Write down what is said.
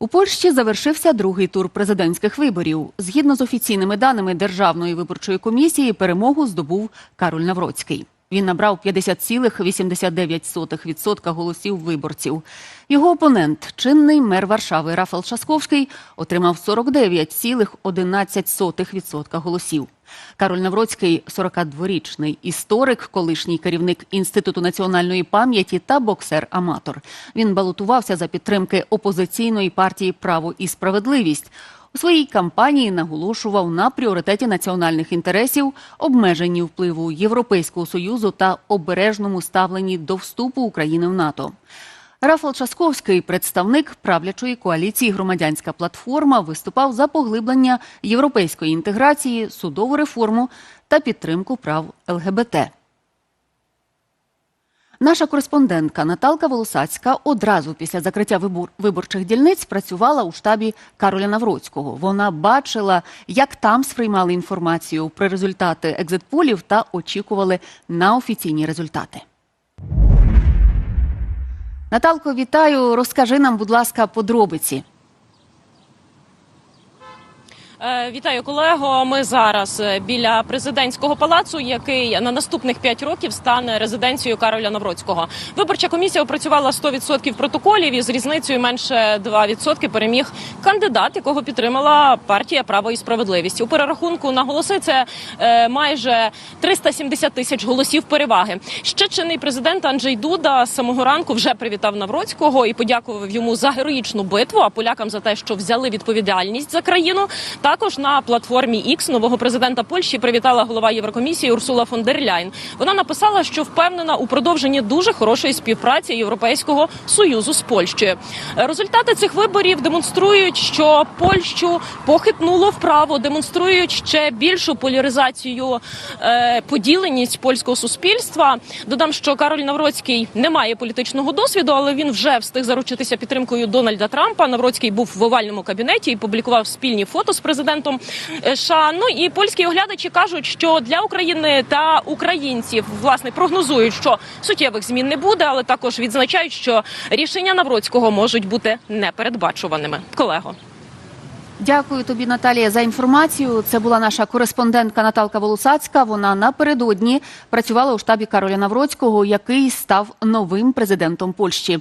У Польщі завершився другий тур президентських виборів. Згідно з офіційними даними Державної виборчої комісії, перемогу здобув Кароль Навроцький. Він набрав 50,89% голосів виборців. Його опонент, чинний мер Варшави Рафал Шасковський, отримав 49,11% голосів. Кароль Навроцький – 42-річний історик, колишній керівник Інституту національної пам'яті та боксер-аматор. Він балотувався за підтримки опозиційної партії Право і справедливість. У своїй кампанії наголошував на пріоритеті національних інтересів, обмеженні впливу Європейського союзу та обережному ставленні до вступу України в НАТО. Рафал Часковський, представник правлячої коаліції Громадянська платформа, виступав за поглиблення європейської інтеграції, судову реформу та підтримку прав ЛГБТ. Наша кореспондентка Наталка Волосацька одразу після закриття вибор- виборчих дільниць працювала у штабі Кароля Навроцького. Вона бачила, як там сприймали інформацію про результати екзитполів та очікували на офіційні результати. Наталко, вітаю. Розкажи нам, будь ласка, подробиці. Е, Вітаю колего. Ми зараз е, біля президентського палацу, який на наступних 5 років стане резиденцією Кароля Навроцького. Виборча комісія опрацювала 100% протоколів і з різницею менше 2% переміг кандидат, якого підтримала партія Право і справедливість. У перерахунку на голоси це е, майже 370 тисяч голосів переваги. Ще чинний президент Анджей Дуда з самого ранку вже привітав Навроцького і подякував йому за героїчну битву, а полякам за те, що взяли відповідальність за країну. Також на платформі X нового президента Польщі привітала голова Єврокомісії Урсула фон дер Ляйн. Вона написала, що впевнена у продовженні дуже хорошої співпраці Європейського союзу з Польщею. Результати цих виборів демонструють, що Польщу похитнуло вправо, демонструють ще більшу поляризацію е, поділеність польського суспільства. Додам, що Кароль Навроцький не має політичного досвіду, але він вже встиг заручитися підтримкою Дональда Трампа. Навроцький був в овальному кабінеті і публікував спільні фото з президентом е, США. Ну і польські оглядачі кажуть, що для України та українців власне прогнозують, що суттєвих змін не буде, але також відзначають, що рішення Навроцького можуть бути непередбачуваними. Колего. Дякую тобі, Наталія, за інформацію. Це була наша кореспондентка Наталка Волосацька. Вона напередодні працювала у штабі Кароля Навроцького, який став новим президентом Польщі.